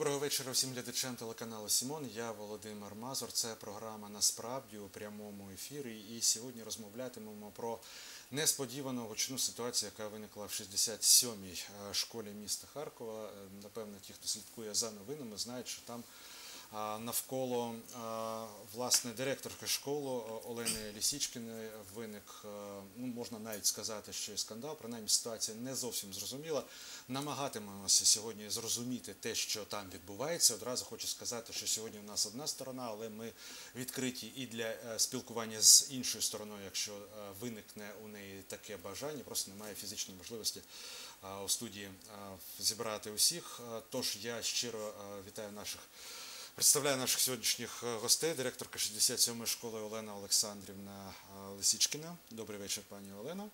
Доброго вечора всім глядачам телеканалу Сімон. Я Володимир Мазур. Це програма насправді у прямому ефірі. І сьогодні розмовлятимемо про несподівану гучну ситуацію, яка виникла в 67-й е, школі міста Харкова. Е, Напевно, ті, хто слідкує за новинами, знають, що там навколо власне директорки школи Олени Лісічкіної виник, ну можна навіть сказати, що і скандал. Принаймні ситуація не зовсім зрозуміла. Намагатимемося сьогодні зрозуміти те, що там відбувається. Одразу хочу сказати, що сьогодні у нас одна сторона, але ми відкриті і для е, спілкування з іншою стороною, якщо е, виникне у неї таке бажання, просто немає фізичної можливості у студії зібрати усіх. Е, Тож я щиро вітаю наших. Представляю наших сьогоднішніх е, гостей, директорка 67-ї школи Олена Олександрівна е, Лисічкіна. Добрий вечір, пані Олено.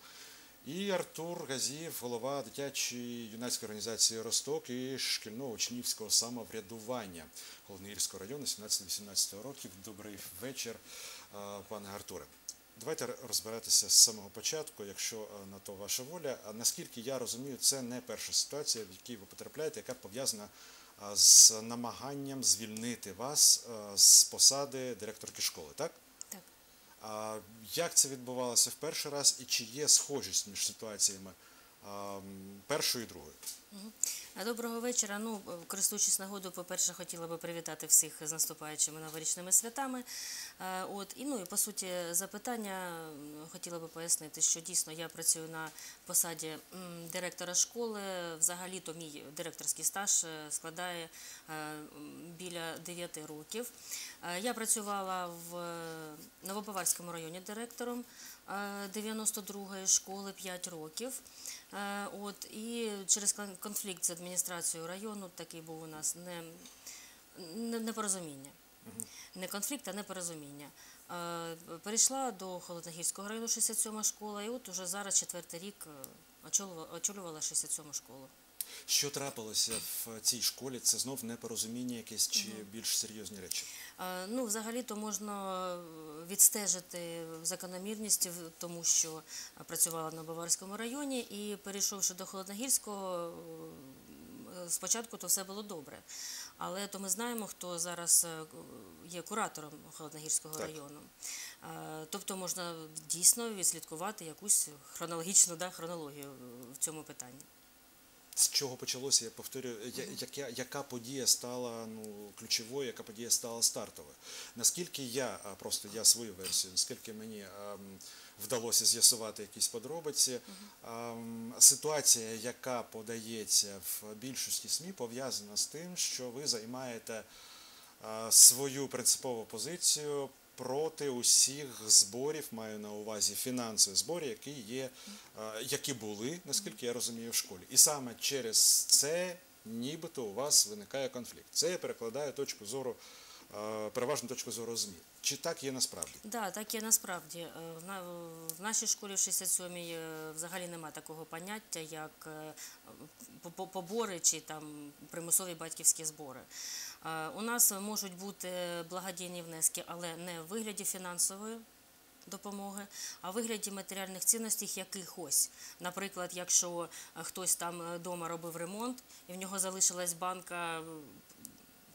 І Артур Газієв, голова дитячої юнацької організації Росток і шкільного учнівського самоврядування Головногірського району 17-18 років. Добрий вечір, е, пане Артуре. Давайте розбиратися з самого початку, якщо на то ваша воля. Наскільки я розумію, це не перша ситуація, в якій ви потрапляєте, яка пов'язана з намаганням звільнити вас е, з посади директорки школи, так? Так. А як це відбувалося в перший раз і чи є схожість між ситуаціями першої першою і другою? Доброго вечора. Ну, користуючись нагодою, по-перше, хотіла би привітати всіх з наступаючими новорічними святами. Е, От і ну і по суті запитання хотіла би пояснити, що дійсно я працюю на посаді директора школи. Взагалі, то мій директорський стаж е, складає е, біля 9 років. Я працювала в Новобаварському районі директором е, 92-ї школи 5 років. От і через кон- конфлікт з адміністрацією району такий був у нас не, непорозуміння. Не конфлікт, а непорозуміння. Е, Перейшла до Холодногірського району 67-ма школа, і от уже зараз четвертий рік е, очолювала, очолювала 67 школу. Що трапилося в цій школі? Це знов непорозуміння якесь чи більш серйозні речі? Е, Ну, взагалі-то можна е, відстежити закономірність, тому що працювала на Баварському районі і перейшовши до Холодногірського, спочатку то все було добре. Але то ми знаємо, хто зараз е, є куратором Холодногірського Так. району. Е, Тобто можна дійсно відслідкувати якусь хронологічну да, хронологію в цьому питанні. З чого почалося? Я повторюю, я- яка, яка подія стала ну, ключовою, яка подія стала стартовою? Наскільки я, просто я свою версію, наскільки мені ем, вдалося з'ясувати якісь подробиці, ситуація, яка подається в більшості СМІ, пов'язана з тим, що ви займаєте е, свою принципову позицію проти усіх зборів, маю на увазі фінансові збори, які є, е, які були, наскільки я розумію, в школі. І саме через це нібито у вас виникає конфлікт. Це я перекладаю точку зору, е, переважно точку зору ЗМІ. Чи так є насправді? Да, так є насправді. Е, В нашій школі в 67-й е, взагалі немає такого поняття, як по- по- побори чи там примусові батьківські збори. У нас можуть бути благодійні внески, але не в вигляді фінансової допомоги, а в вигляді матеріальних цінностей якихось. Наприклад, якщо хтось там вдома робив ремонт і в нього залишилась банка.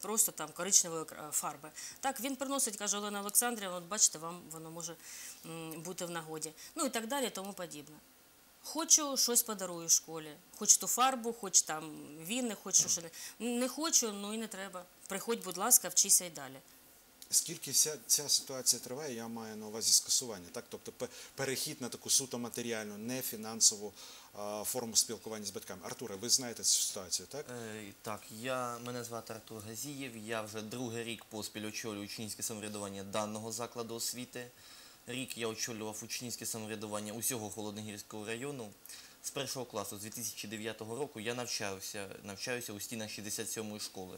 Просто там коричневої фарби. Так, він приносить, каже Олена Олександрівна, от бачите, вам воно може бути в нагоді. Ну і так далі, тому подібне. Хочу, щось подарую школі. Хоч ту фарбу, хоч там віни, хоч що не. Не хочу, ну і не треба. Приходь, будь ласка, вчися й далі. Скільки вся ця ситуація триває, я маю на увазі скасування, так? Тобто перехід на таку суто матеріальну, не фінансову а, форму спілкування з батьками. Артуре, ви знаєте цю ситуацію, так? Е, Так, мене звати Артур Газієв. Я вже другий рік поспіль очолюю учнівське самоврядування даного закладу освіти. Рік я очолював учнівське самоврядування усього Холодногірського району. З першого класу, з 2009 року, я навчаюся у стінах 67-ї школи.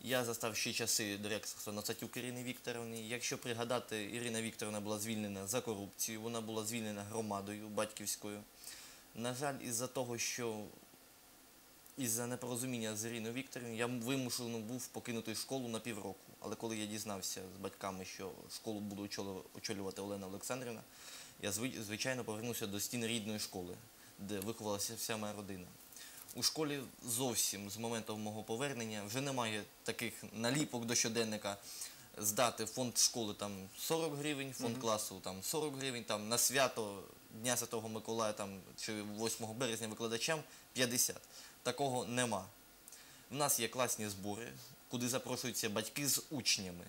Я застав ще часи директорства Ноцатюк Ірини Вікторовни. Якщо пригадати, Ірина Вікторовна була звільнена за корупцію, вона була звільнена громадою батьківською. На жаль, із-за того, що із-за непорозуміння з Іриною Вікторівною я вимушений був покинути школу на півроку. Але коли я дізнався з батьками, що школу буде очолю- очолювати Олена Олександрівна, я зви- звичайно повернувся до стін рідної школи, де виховалася вся моя родина. У школі зовсім з моменту мого повернення вже немає таких наліпок до щоденника. Здати фонд школи там 40 гривень, фонд класу там 40 гривень, там на свято Дня Святого Миколая там, чи 8 березня викладачам 50. Такого нема. У нас є класні збори, куди запрошуються батьки з учнями.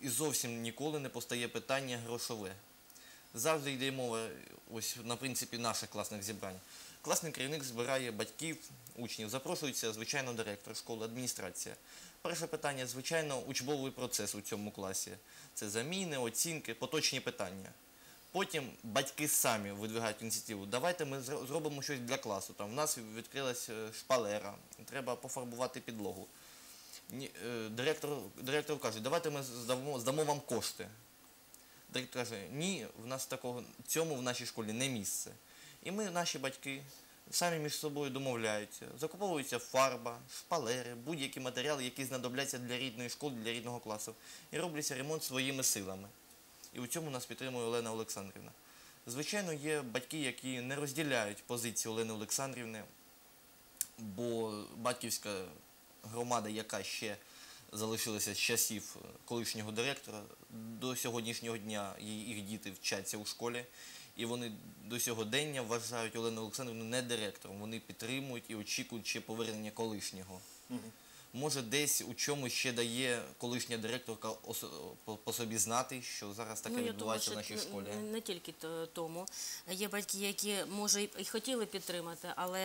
І зовсім ніколи не постає питання грошове. Завжди йде мова ось на принципі наших класних зібрань. Класний керівник збирає батьків, учнів, запрошується, звичайно, директор школи, адміністрація. Перше питання, звичайно, учбовий процес у цьому класі. Це заміни, оцінки, поточні питання. Потім батьки самі видвигають ініціативу. Давайте ми зробимо щось для класу. Там в нас відкрилась е, шпалера, треба пофарбувати підлогу. Е, директор, директор каже, давайте ми здамо, здамо вам кошти. Директор каже, ні, в нас такого цьому в нашій школі не місце. І ми, наші батьки, самі між собою домовляються. Закуповується фарба, шпалери, будь-які матеріали, які знадобляться для рідної школи, для рідного класу. І робиться ремонт своїми силами. І у цьому нас підтримує Олена Олександрівна. Звичайно, є батьки, які не розділяють позиції Олени Олександрівни, бо батьківська громада, яка ще залишилася з часів колишнього директора, до сьогоднішнього дня їх діти вчаться у школі, і вони до сьогодення вважають Олену Олександрівну не директором. Вони підтримують і очікують ще повернення колишнього. Може, десь у чомусь ще дає колишня директорка по, собі знати, що зараз таке Ну, думаю, відбувається в нашій школі. н- не тільки тому. Є батьки, які може і- хотіли підтримати, але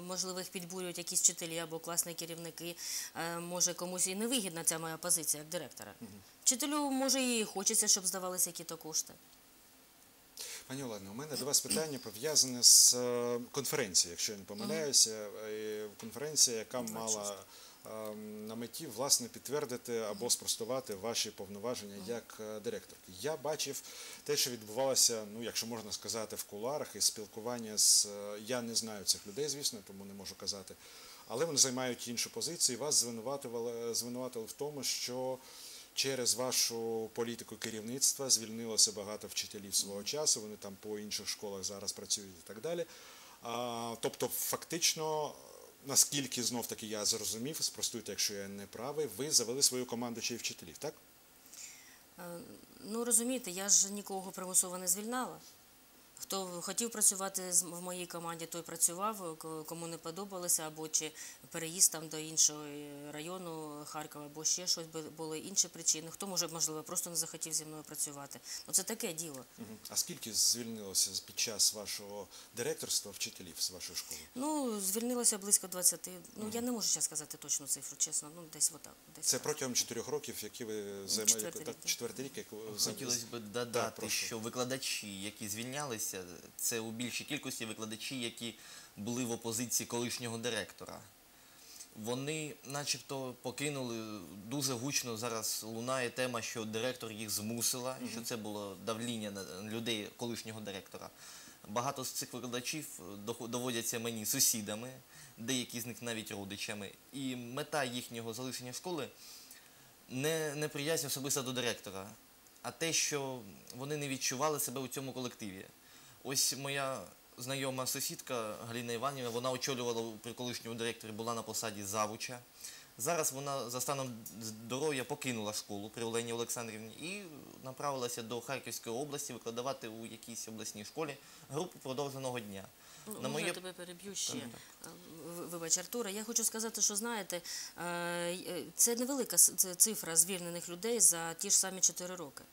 можливо їх підбурюють якісь вчителі або класні керівники. Е, Може комусь і не вигідна ця моя позиція як директора. Вчителю може і хочеться, щоб здавалися які-то кошти. Пані Олено, у мене до вас питання пов'язане з е, конференцією, якщо я не помиляюся. Е, Конференція, яка мала на меті власне підтвердити або спростувати ваші повноваження як е, директорки. Я бачив те, що відбувалося, ну якщо можна сказати, в куларах і спілкування з е, я не знаю цих людей, звісно, тому не можу казати. Але вони займають іншу позицію. і Вас звинуватували, звинуватили в тому, що через вашу політику керівництва звільнилося багато вчителів свого часу. Вони там по інших школах зараз працюють і так далі. А, тобто, фактично, наскільки знов таки я зрозумів, спростуйте, якщо я не правий, ви завели свою команду й вчителів, так? Е, Ну розумієте, я ж нікого примусово не звільнала. Хто хотів працювати з- в моїй команді, той працював, к- кому не подобалося, або чи переїзд там до іншого е, району Харкова, або ще щось бу- були інші причини. Хто може, можливо, просто не захотів зі мною працювати. Ну це таке діло. А скільки звільнилося під час вашого директорства вчителів з вашої школи? Ну, звільнилося близько 20. Ну я не можу зараз сказати точну цифру, чесно. Ну десь отак. Десь Це так. протягом чотирьох років, які ви займаєте четвертий рік, як Хотілося б додати, що викладачі, які звільнялися, це у більшій кількості викладачі, які були в опозиції колишнього директора. Вони начебто покинули дуже гучно зараз лунає тема, що директор їх змусила, що це було давління на людей колишнього директора. Багато з цих викладачів доводяться мені сусідами, деякі з них навіть родичами. І мета їхнього залишення школи не неприязнь особисто до директора, а те, що вони не відчували себе у цьому колективі. Ось моя знайома сусідка Галіна Іванівна, вона очолювала при колишньому директорі, була на посаді завуча. Зараз вона за станом здоров'я покинула школу при Олені Олександрівні і направилася до Харківської області викладати у якійсь обласній школі групу продовженого дня. Ну, На моє я тебе переб'ю ще. Е, Вибач, Артуре. Я хочу сказати, що знаєте, е, е, це невелика цифра звільнених людей за ті ж самі 4 роки.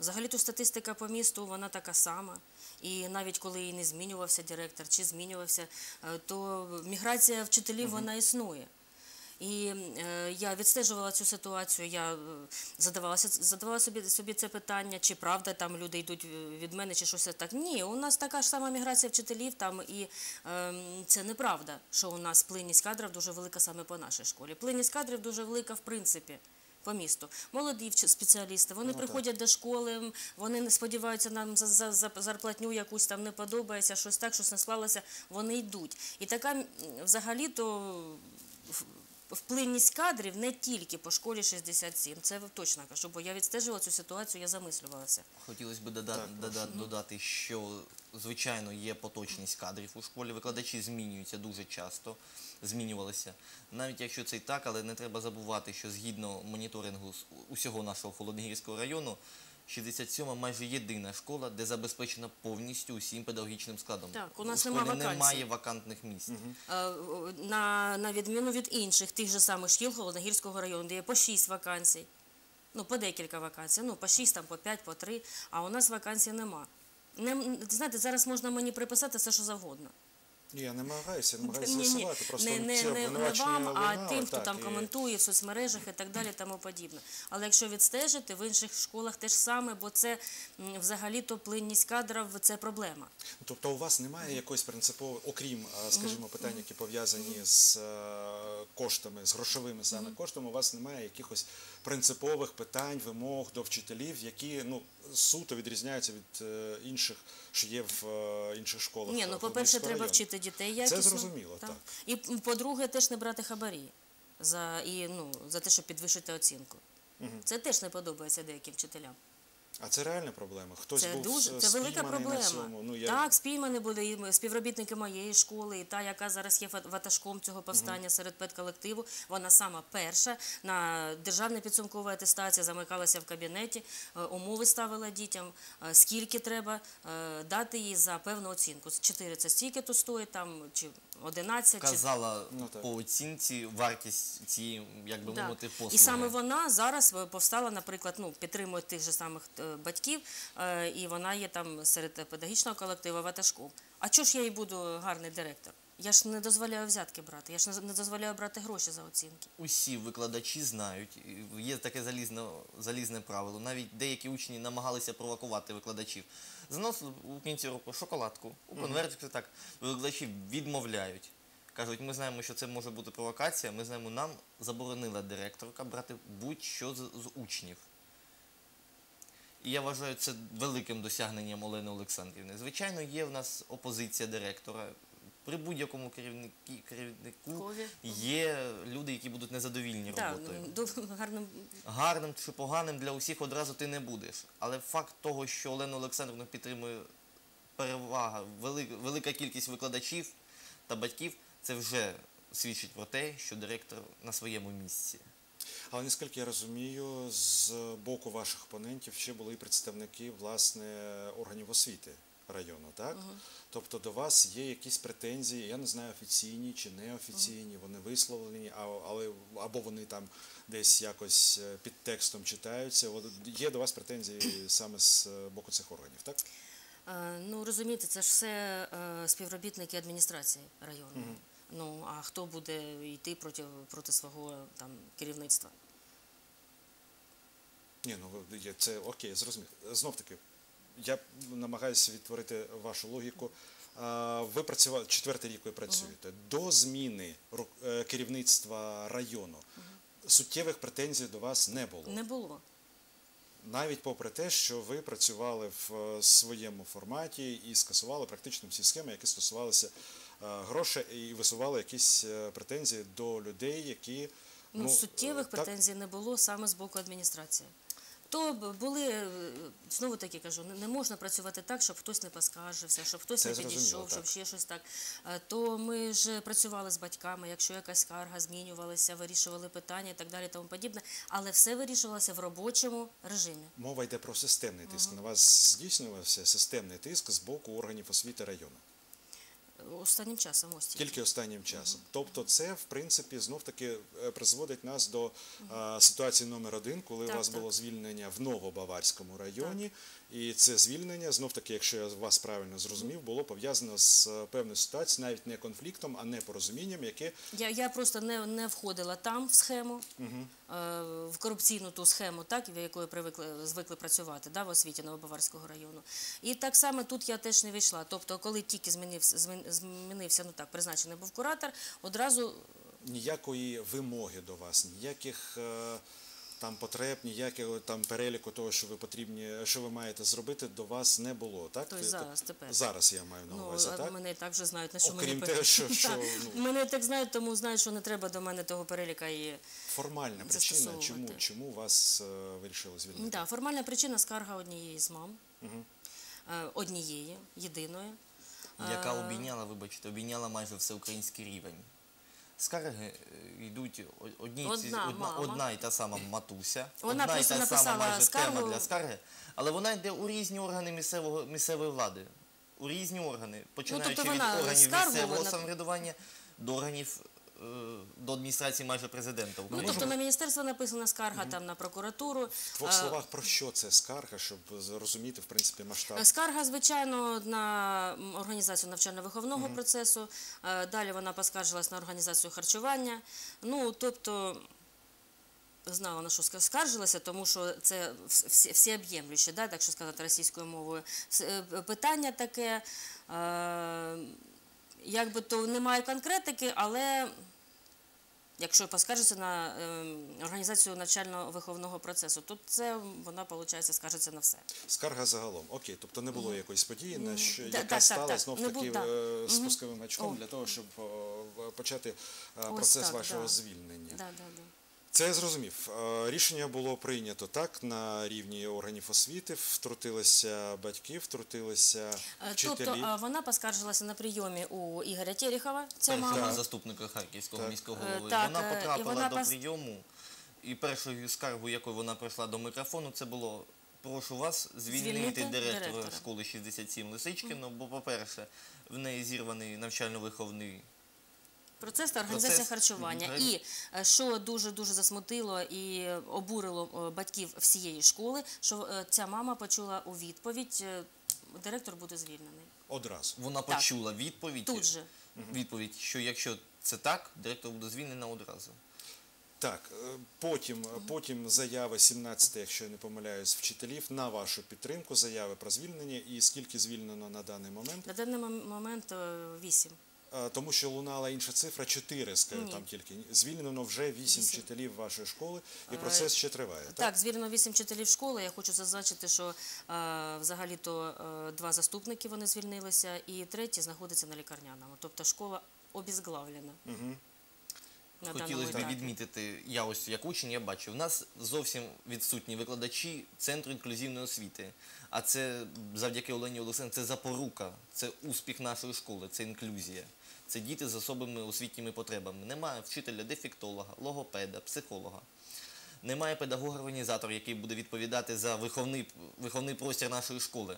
Взагалі-то статистика по місту вона така сама. І навіть коли і не змінювався директор чи змінювався, е, то міграція вчителів вона існує. І е, я відстежувала цю ситуацію, я е, задавалася, задавала собі, собі це питання, чи правда там люди йдуть від мене, чи щось так. Ні, у нас така ж сама міграція вчителів там, і е, це неправда, що у нас плинність кадрів дуже велика саме по нашій школі. Плинність кадрів дуже велика в принципі. По місту молоді спеціалісти, вони Ну, так. приходять до школи, вони не сподіваються нам за, за, за зарплатню якусь там не подобається, щось так, щось не склалося. Вони йдуть. І така взагалі-то вплинність кадрів не тільки по школі 67. Це точно кажу, бо я відстежувала цю ситуацію, я замислювалася. Хотілося б дода- Так, дода- додати, що звичайно є поточність кадрів у школі. Викладачі змінюються дуже часто, змінювалися. Навіть якщо це і так, але не треба забувати, що згідно моніторингу з усього нашого холодногірського району, 67 майже єдина школа, де забезпечена повністю усім педагогічним складом. Так, у нас школі нема вакансій. немає вакантних місць. Е, На, на відміну від інших тих же самих шкіл Холодногірського району, де є по 6 вакансій. Ну, по декілька вакансій. Ну, по 6, там, по 5, по 3, а у нас вакансій нема. Не, знаєте, зараз можна мені приписати все, що завгодно. Ні, я намагаюся, я намагаюся Ні, ні, з'ясувати. Просто не, не, ці не, не обвинувачення вам, а лунали, тим, хто так, там і- коментує в соцмережах і так далі, тому подібне. Але якщо відстежити, в інших школах теж саме, бо це м, взагалі-то плинність кадрів – це проблема. Тобто у вас немає якоїсь принципової, окрім, е, скажімо, питань, які пов'язані з е, коштами, з грошовими саме коштами, у вас немає якихось принципових питань, вимог до вчителів, які ну суто відрізняються від е, інших, що є в е, інших школах. Ні, е, ну по-перше, треба вчити дітей якісно. зрозуміло, так. І по-друге, теж не брати хабарі за, і, ну, за те, щоб підвищити оцінку. Це теж не подобається деяким вчителям. А це реальна проблема. Хтось Це був дуже це велика проблема. на цьому. Ну, я... Так, спіймані були і співробітники моєї школи, і та, яка зараз є ватажком цього повстання серед педколективу. Вона сама перша на державній підсумковій атестації замикалася в кабінеті, е, умови ставила дітям, е, скільки треба е, дати їй за певну оцінку. Чотири це стільки то стоїть, там чи 11, Казала Ну, так. по оцінці вартість цієї, як би Так. мовити, послуги. І саме вона зараз е, повстала, наприклад, ну, підтримує тих же самих е, батьків, е, і вона є там серед педагогічного колективу ватажком. А чого ж я їй буду гарний директор? Я ж не дозволяю взятки брати, я ж не дозволяю брати гроші за оцінки. Усі викладачі знають, є таке залізне, залізне правило. Навіть деякі учні намагалися провокувати викладачів. Заносили у кінці року шоколадку, у конвертик так. Викладачі відмовляють. Кажуть, ми знаємо, що це може бути провокація, ми знаємо, нам заборонила директорка брати будь-що з, з учнів. І я вважаю це великим досягненням Олени Олександрівни. Звичайно, є в нас опозиція директора. При будь-якому керівнику є люди, які будуть незадовільні роботою. до- гарно Гарним чи поганим для усіх одразу ти не будеш. Але факт того, що Олену Олександрівну підтримує перевага, велика, велика кількість викладачів та батьків, це вже свідчить про те, що директор на своєму місці. Але наскільки я розумію, з боку ваших опонентів ще були і представники власне органів освіти району, так? Тобто до вас є якісь претензії, я не знаю, офіційні чи неофіційні, вони висловлені, а- але або вони там десь якось е, під текстом читаються. От є до вас претензії саме з е, боку цих органів, так? Ну, розумієте, це ж все е, співробітники адміністрації району. Ну, а хто буде йти проти, проти свого там керівництва? Ні, ну це окей, зрозумів. Знов таки, я намагаюся відтворити вашу логіку. Ви працювали четвертий рік ви працюєте. До зміни е, керівництва району суттєвих претензій до вас не було. Не було. Навіть попри те, що ви працювали в е, своєму форматі і скасували практично всі схеми, які стосувалися е, грошей, і висували якісь претензії до людей, які Ну, суттєвих так, претензій не було саме з боку адміністрації. То були, е, знову таки кажу, не- можна працювати так, щоб хтось не поскаржився, щоб хтось Це не підійшов, щоб ще щось так. Е, То ми ж працювали з батьками, якщо якась скарга змінювалася, вирішували питання і так далі, тому подібне. Але все вирішувалося в робочому режимі. Мова йде про системний тиск. На вас здійснювався системний тиск з боку органів освіти району. Останнім часом ось тільки. Тільки останнім часом. Тобто, це в принципі знов таки е, призводить нас до е, ситуації номер один, коли Так, у вас так. було звільнення в Новобаварському районі, і це звільнення, знов таки, якщо я вас правильно зрозумів, було пов'язано з е, певною ситуацією, навіть не конфліктом, а непорозумінням, яке Я, я просто не, не входила там в схему, е, в корупційну ту схему, так, в якої привикли, звикли працювати да, в освіті Новобаварського району. І так само тут я теж не вийшла. Тобто, коли тільки змінився, змінився, ну так, призначений був куратор, одразу ніякої вимоги до вас, ніяких. е, там потреб, ніякого там переліку того, що ви потрібні, що ви маєте зробити, до вас не було, так? Тобто зараз, тепер. Зараз я маю на Ну, увазі, а так? мене і так вже знають, на що Окрім мені того, що- що, ну- Мене і так знають, тому знають, що не треба до мене того переліка і Формальна причина, чому, чому вас е, вирішили звільнити? Да, формальна причина скарга однієї з мам, Е, однієї, єдиної. яка Е, обійняла, вибачте, обійняла майже всеукраїнський рівень. Скарги е, йдуть одні, й ці- Одна одна, і та сама матуся, Вона одна і та сама майже скаргу. тема для скарги, але вона йде у різні органи місцевого, місцевої влади. У різні органи, починаючи тобто від органів скаргу, місцевого вона- самоврядування до органів до адміністрації майже президента Ну, України. тобто на міністерство написана скарга, там на прокуратуру. В двох Е, словах про що це скарга, щоб зрозуміти в принципі масштаб. Скарга, звичайно, на організацію навчально-виховного процесу. Е, Далі вона поскаржилась на організацію харчування. Ну, тобто, знала на що ска- скаржилася, тому що це вс- всі- всеоб'ємлюще, да, так що сказати російською мовою. Е, Питання таке, е, якби то немає конкретики, але якщо поскаржиться на е, організацію навчально-виховного процесу, то це вона, виходить, скаржиться на все. Скарга загалом. Окей, тобто не було якоїсь події, на що, яка так, стала так. знов таки так. е, спусковим очком для того, щоб в- почати е, процес вашого звільнення. Да, да, да. Це я зрозумів. Е, Рішення було прийнято так на рівні органів освіти. Втрутилися батьки, втрутилися Е, вчителі. Тобто вона поскаржилася на прийомі у Ігоря Терехова, це мама. заступника Харківського Так. міського голови. так, вона потрапила вона до пос- прийому, і першою скаргою, якою вона прийшла до мікрофону, це було. Прошу вас звільнити, Звільнити директора, директора. школи 67 Лисичкіно, бо, по-перше, в неї зірваний навчально-виховний Процес та організація Процес. харчування. І е, що дуже дуже засмутило і обурило е, батьків всієї школи, що е, ця мама почула у відповідь, е, директор буде звільнений. Одразу. Вона Так. почула відповідь, Тут же. відповідь, що якщо це так, директор буде звільнена одразу. Так, е, потім, потім заяви 17, якщо я не помиляюсь, вчителів на вашу підтримку, заяви про звільнення і скільки звільнено на даний момент. На даний мом- момент е, вісім. Е, Тому що лунала інша цифра 4, скажу там тільки. Звільнено вже 8 Вісім. вчителів вашої школи, і Е, процес ще триває. Так? Так, звільнено вісім вчителів школи. Я хочу зазначити, що е, взагалі-то два заступники вони звільнилися, і третій знаходиться на лікарняному. Тобто школа обізглавлена. Угу. На Хотілося б відмітити, я ось як учень, я бачу, в нас зовсім відсутні викладачі Центру інклюзивної освіти. А це завдяки Олені Олександрівні, це запорука, це успіх нашої школи, це інклюзія. Це діти з особими освітніми потребами. Немає вчителя, дефектолога, логопеда, психолога. Немає педагога-організатора, який буде відповідати за виховний, виховний простір нашої школи.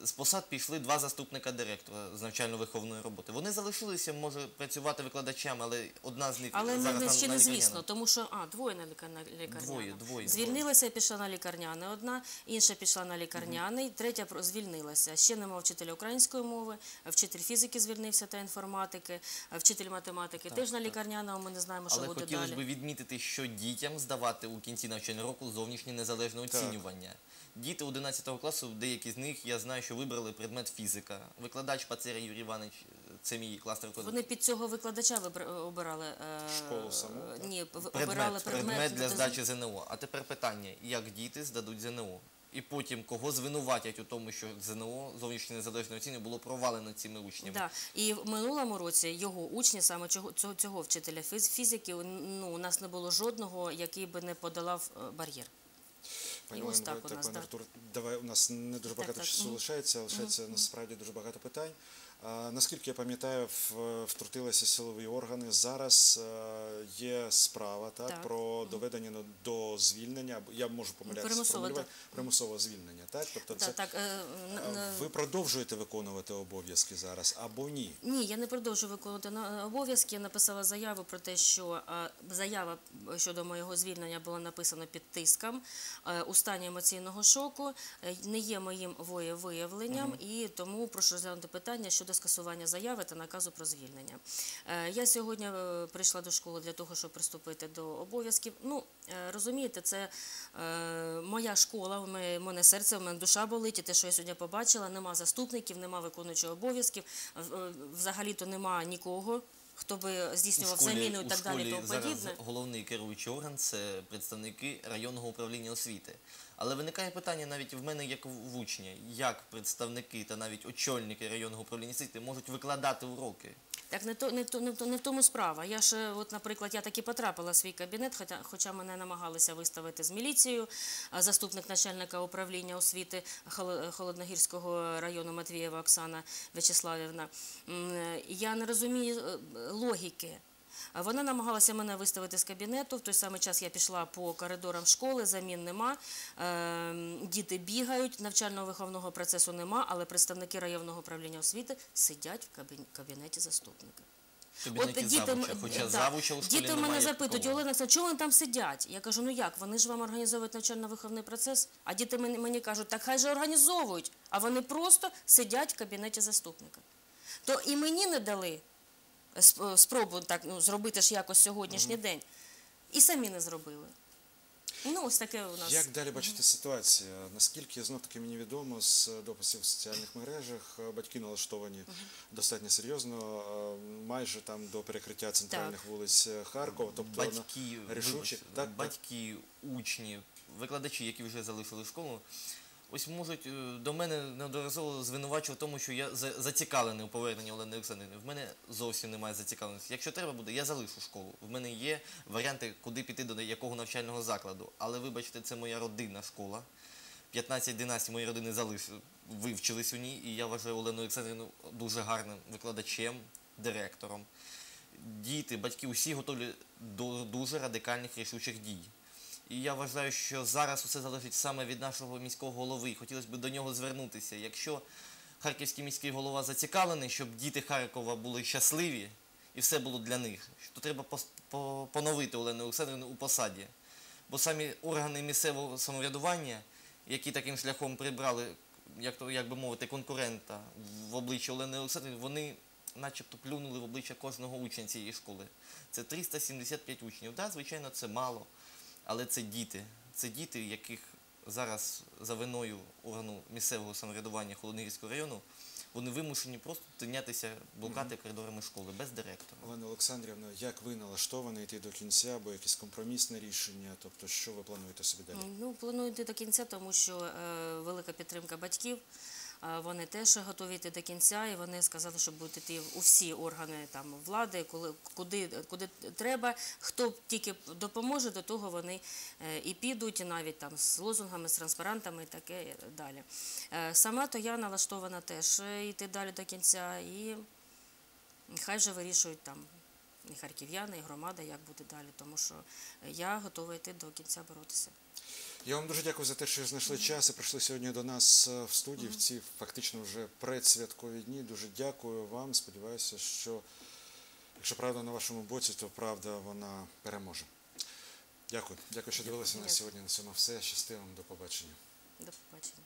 З посад пішли два заступника директора з навчально-виховної роботи. Вони залишилися, може, працювати викладачами, але одна з них Але зараз не на- ще не звісно, тому що а, двоє на ліка- на. Двоє, двоє, Звільнилася і пішла на лікарняне одна, інша пішла на лікарняний, третя звільнилася. Ще нема вчителя української мови, вчитель фізики звільнився та інформатики, вчитель математики теж на лікарняному, ми не знаємо, що Але буде хотілося далі. б відмітити, що дітям здавати у кінці навчального року зовнішнє незалежне оцінювання. Діти 11 класу, деякі з них, я знаю, що вибрали предмет фізика. Викладач Пацера Юрій Іванович, це мій класний руководитель. Вони під цього викладача вибра- обирали е, Школу саму, е, Ні, в- обирали предмет, предмет для здачі ЗНО. А тепер питання, як діти здадуть ЗНО? І потім кого звинуватять у тому, що ЗНО зовнішнє незалежне оцінювання було провалено цими учнями. Да. І в минулому році його учні, саме цього, цього, цього вчителя фіз- фізики, ну, у нас не було жодного, який би не подолав е, бар'єр. І ось Олено, так у нас, пане. Артур, давай у нас не дуже багато так, часу мгм. лишається, лишається насправді дуже багато питань. Наскільки я пам'ятаю, втрутилися силові органи. Зараз е, є справа так, Так. про доведення до звільнення. Я можу помилятися примусове звільнення. Так, тобто це Так, так, е, е, ви продовжуєте виконувати обов'язки зараз або ні? Ні, я не продовжую виконувати обов'язки. Я написала заяву про те, що заява щодо моєго звільнення була написана під тиском у стані емоційного шоку. Не є моїм воєвиявленням, і тому прошу розглянути питання щодо скасування заяви та наказу про звільнення. Е, Я сьогодні е, прийшла до школи для того, щоб приступити до обов'язків. Ну, е, розумієте, це моя школа, в мене серце, в мене душа болить, і те, що я сьогодні побачила, нема заступників, нема виконуючого обов'язків, взагалі-то нема нікого. Хто би здійснював школі- заміну і так далі і школі тому зараз подібне. головний керуючий орган це представники районного управління освіти. Але виникає питання навіть в мене як в учня, як представники та навіть очільники районного управління освіти можуть викладати уроки. Так не то не то не, то- не в тому справа. Я ж, от, наприклад, я таки потрапила в свій кабінет, хоча, хоча мене намагалися виставити з міліцією, заступник начальника управління освіти Холо- Холодногірського району Матвієва Оксана В'ячеславівна. Я не розумію е, логіки. Вона намагалася мене виставити з кабінету. В той самий час я пішла по коридорам школи, замін нема. Е, Діти бігають, навчально-виховного процесу нема, але представники районного управління освіти сидять в кабінеті заступника. В кабінеті завуча, хоча да, завуча у школі діти мене запитують. Олена Олександровна, чому вони там сидять? Я кажу, ну як, вони ж вам організовують навчально-виховний процес, а діти мені, кажуть, так хай же організовують, а вони просто сидять в кабінеті заступника. То і мені не дали спробу так ну, зробити ж якось сьогоднішній день, і самі не зробили. Ну, ось таке у нас. Як далі бачите ситуація? Наскільки знов таки мені відомо з дописів в соціальних мережах, е, батьки налаштовані достатньо серйозно, е, майже там до перекриття центральних вулиць е, Харкова, тобто батьки, на- рішучі. вибачте, Так, так. батьки, учні, викладачі, які вже залишили школу, ось можуть е, до мене неодноразово звинувачувати в тому, що я за- зацікавлений у поверненні Олени Олександрівни. В мене зовсім немає зацікавленості. Якщо треба буде, я залишу школу. В мене є варіанти, куди піти до якого навчального закладу. Але вибачте, це моя родинна школа. 15 династій моєї родини вивчились у ній, і я вважаю Олену Олександрівну дуже гарним викладачем, директором діти, батьки усі готові до дуже радикальних рішучих дій. І я вважаю, що зараз усе залежить саме від нашого міського голови. Хотілося б до нього звернутися. Якщо харківський міський голова зацікавлений, щоб діти Харкова були щасливі і все було для них, то треба поновити Олену Олександрівну у посаді. Бо самі органи місцевого самоврядування, які таким шляхом прибрали, як, то, як би мовити, конкурента в обличчя Олени Олександрівни, вони начебто плюнули в обличчя кожного учня цієї школи. Це 375 учнів. Так, звичайно, це мало, але це діти. Це діти, яких зараз за виною органу місцевого самоврядування Холодногірського району вони вимушені просто тинятися, блукати коридорами школи без директора. Олена Олександрівна, як ви налаштовані йти до кінця, або якесь компромісне рішення, тобто що ви плануєте собі далі? Ну, планую йти до кінця, тому що е, велика підтримка батьків. Вони теж готові йти до кінця, і вони сказали, що будуть йти у всі органи там влади, коли куди, куди треба. Хто тільки допоможе, до того вони е, і підуть, і навіть там з лозунгами, з транспарантами і таке далі. Е, Сама то я налаштована теж е, йти далі до кінця, і хай же вирішують там і харків'яни, і громада, як буде далі, тому що я готова йти до кінця боротися. Я вам дуже дякую за те, що знайшли час і прийшли сьогодні до нас е, в студії в ці фактично вже предсвяткові дні. Дуже дякую вам. Сподіваюся, що якщо правда на вашому боці, то правда вона переможе. Дякую, дякую, що дивилися нас сьогодні. На цьому все. Щасти вам, до побачення. До побачення.